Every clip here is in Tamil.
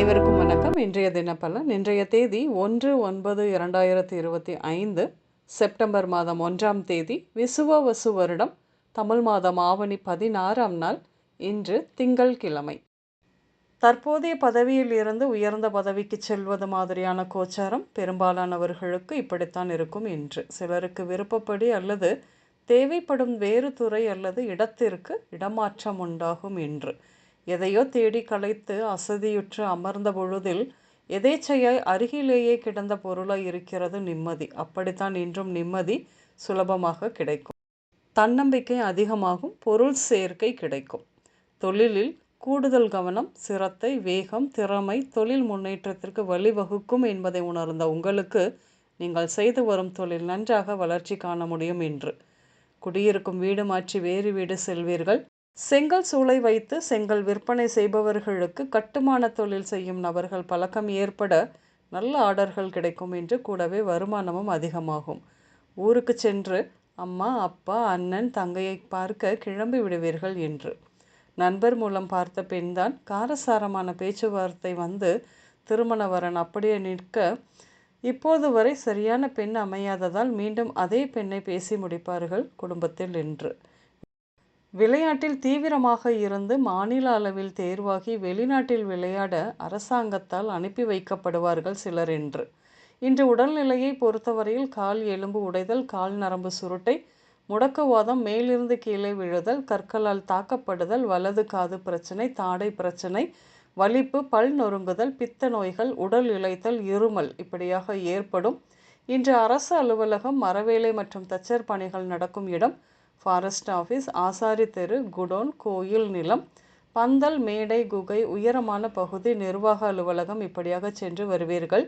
அனைவருக்கும் வணக்கம். இன்றைய தினப்பலன் இன்றைய தேதி ஒன்று ஒன்பது இரண்டாயிரத்தி இருபத்தி ஐந்து செப்டம்பர் மாதம் ஒன்றாம் தேதி விசுவவசு வருடம் தமிழ் மாதம் ஆவணி பதினாறாம் நாள் இன்று திங்கள் கிழமை. தற்போதைய பதவியில் இருந்து உயர்ந்த பதவிக்கு செல்வது மாதிரியான கோச்சாரம் பெரும்பாலானவர்களுக்கு இப்படித்தான் இருக்கும் என்று சிலருக்கு விருப்பப்படி அல்லது தேவைப்படும் வேறு துறை அல்லது இடத்திற்கு இடமாற்றம் உண்டாகும் என்று எதையோ தேடி களைத்து அசதியுற்று அமர்ந்த பொழுதில் எதேச்சையாய் அருகிலேயே கிடந்த பொருளாய் இருக்கிறது நிம்மதி. அப்படித்தான் இன்றும் நிம்மதி சுலபமாக கிடைக்கும். தன்னம்பிக்கை அதிகமாகும் பொருள் சேர்க்கை கிடைக்கும். தொழிலில் கூடுதல் கவனம் சிரத்தை வேகம் திறமை தொழில் முன்னேற்றத்திற்கு வழிவகுக்கும் என்பதை உணர்ந்த உங்களுக்கு நீங்கள் செய்து வரும் தொழில் நன்றாக வளர்ச்சி காண முடியும் என்று குடியிருக்கும் வீடு மாற்றி வேறு வீடு செல்வீர்கள். செங்கல் சூளை வைத்து செங்கல் விற்பனை செய்பவர்களுக்கு கட்டுமான தொழில் செய்யும் நபர்கள் பழக்கம் ஏற்பட நல்ல ஆர்டர்கள் கிடைக்கும் என்று கூடவே வருமானமும் அதிகமாகும். ஊருக்கு சென்று அம்மா அப்பா அண்ணன் தங்கையை பார்க்க கிளம்பி விடுவீர்கள் என்று. நண்பர் மூலம் பார்த்த பெண்தான் காரசாரமான பேச்சுவார்த்தை வந்து திருமண வரன் அப்படியே நிற்க இப்போது வரை சரியான பெண் அமையாததால் மீண்டும் அதே பெண்ணை பேசி முடிப்பார்கள் குடும்பத்தில் என்று விளையாட்டில் தீவிரமாக இருந்து மாநில அளவில் தேர்வாகி வெளிநாட்டில் விளையாட அரசாங்கத்தால் அனுப்பி வைக்கப்படுவார்கள் சிலர் என்று. இன்று உடல்நிலையை பொறுத்தவரையில் கால் எலும்பு உடைதல் கால் நரம்பு சுருட்டை முடக்குவாதம் மேலிருந்து கீழே விழுதல் கற்களால் தாக்கப்படுதல் வலது காது பிரச்சனை தாடை பிரச்சனை வலிப்பு பல் நொறுங்குதல் பித்த நோய்கள் உடல் இழைத்தல் இருமல் இப்படியாக ஏற்படும். இன்று அரசு அலுவலகம் மரவேலை மற்றும் தச்சர் பணிகள் நடக்கும் இடம் ஃபாரஸ்ட் ஆஃபீஸ் ஆசாரி தெரு குடோன் கோயில் நிலம் பந்தல் மேடை குகை உயரமான பகுதி நிர்வாக அலுவலகம் இப்படியாக சென்று வருவீர்கள்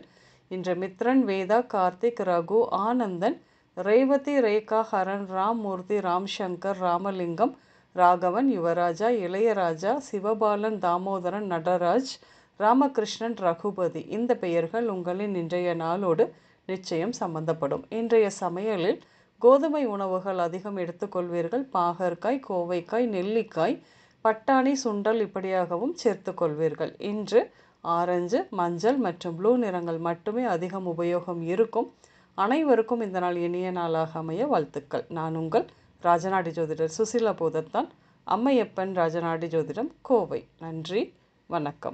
இன்று மித்ரன் வேதா கார்த்திக் ரகு ஆனந்தன் ரேவதி ரேகா ஹரன் ராம்மூர்த்தி ராம்சங்கர் ராமலிங்கம் ராகவன் யுவராஜா இளையராஜா சிவபாலன் தாமோதரன் நடராஜ் ராமகிருஷ்ணன் ரகுபதி இந்த பெயர்கள் உங்களின் இன்றைய நாளோடு நிச்சயம் சம்பந்தப்படும். இன்றைய சமையலில் கோதுமை உணவுகள் அதிகம் எடுத்துக்கொள்வீர்கள். பாகற்காய் கோவைக்காய் நெல்லிக்காய் பட்டாணி சுண்டல் இப்படியாகவும் சேர்த்துக்கொள்வீர்கள். இன்று ஆரஞ்சு மஞ்சள் மற்றும் ப்ளூ நிறங்கள் மட்டுமே அதிகம் உபயோகம் இருக்கும். அனைவருக்கும் இந்த நாள் இனிய நாளாக அமைய வாழ்த்துக்கள். நான் உங்கள் ராஜநாடி ஜோதிடர் சுசிலா போதத்தான். அம்மையப்பன் ராஜநாடி ஜோதிடம் கோவை. நன்றி வணக்கம்.